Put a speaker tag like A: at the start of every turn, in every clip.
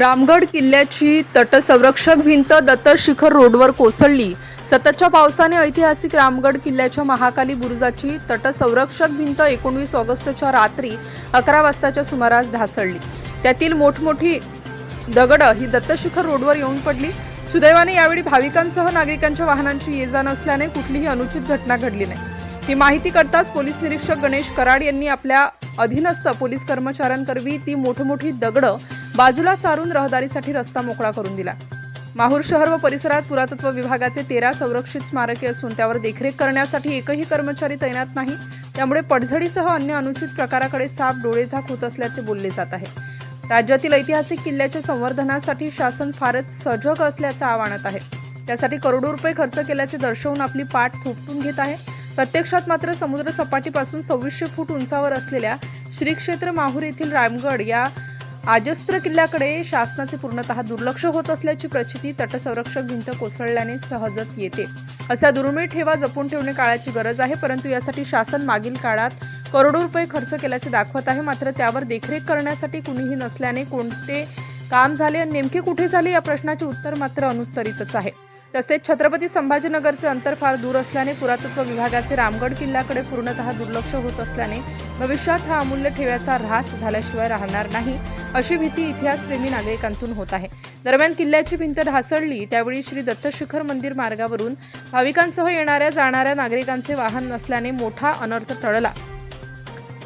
A: रामगड किल्ल्याची तटसंरक्षक भिंत दत्तशिखर रोडवर कोसळली. सततच्या पावसाने ऐतिहासिक रामगड किल्ल्याच्या महाकाली बुरुजाची तटसंरक्षक भिंत एकोणवीस ऑगस्टच्या रात्री अकरा वाजताच्या सुमारास ढासळली. त्यातील मोठमोठी दगडं ही दत्तशिखर रोडवर येऊन पडली. सुदैवाने यावेळी भाविकांसह नागरिकांच्या वाहनांची ये जा नसल्याने कुठलीही अनुचित घटना घडली नाही. ही माहिती करताच पोलीस निरीक्षक गणेश कराड यांनी आपल्या अधीनस्थ पोलीस कर्मचाऱ्यांकरवी ती मोठमोठी दगडं बाजूला सारून रहदारीसाठी रस्ता मोकळा करून दिला. माहूर शहर व परिसरात पुरातत्व विभागाचे तेरा संरक्षित स्मारके असून त्यावर देखरेख करण्यासाठी एकही कर्मचारी तैनात नाही. त्यामुळे पडझडीसह अन्य अनुचित प्रकाराकडे साफ डोळेझाक होत असल्याचे बोलले जात आहे. राज्यातील ऐतिहासिक किल्ल्याच्या संवर्धनासाठी शासन फारच सजग असल्याचं आव्हानात आहे. त्यासाठी करोडो रुपये खर्च केल्याचे दर्शवून आपली पाठ थोपटून घेत आहे. प्रत्यक्षात मात्र समुद्र सपाटीपासून सव्वीसशे फूट उंचावर असलेल्या श्री क्षेत्र माहूर येथील रामगड या आजस्त्र किल्ल्याकडे शासनाचे पूर्णतः दुर्लक्ष होत असल्याची प्रचिती तटसंरक्षक भिंत कोसळल्याने सहजच येते. असा दुर्मिळ ठेवा जपून ठेवणे काळाची गरज आहे परंतु यासाठी शासन मागील काळात करोडो रुपये खर्च केल्याचे दाखवत आहे. मात्र त्यावर देखरेख करण्यासाठी कुणीही नसल्याने कोणते काम झाले आणि नेमके कुठे झाले या प्रश्नाचे उत्तर मात्र अनुत्तरितच आहे. तसेच छत्रपती संभाजीनगरचे अंतर फार दूर असल्याने पुरातत्व विभागाचे रामगड किल्ल्याकडे पूर्णतः दुर्लक्ष होत असल्याने भविष्यात हा अमूल्य ठेव्याचा ऱ्हास झाल्याशिवाय राहणार नाही अशी भीती इतिहासप्रेमी नागरिकांतून होत आहे. दरम्यान किल्ल्याची भिंत ढासळली त्यावेळी श्री दत्तशिखर मंदिर मार्गावरून भाविकांसह येणाऱ्या जाणाऱ्या नागरिकांचे वाहन नसल्याने मोठा अनर्थ टळला.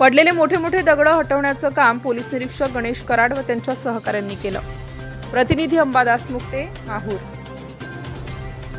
A: पडलेले मोठे मोठे दगड हटवण्याचं काम पोलीस निरीक्षक गणेश कराड व त्यांच्या सहकाऱ्यांनी केलं. प्रतिनिधी अंबादास मुक्ते माहूर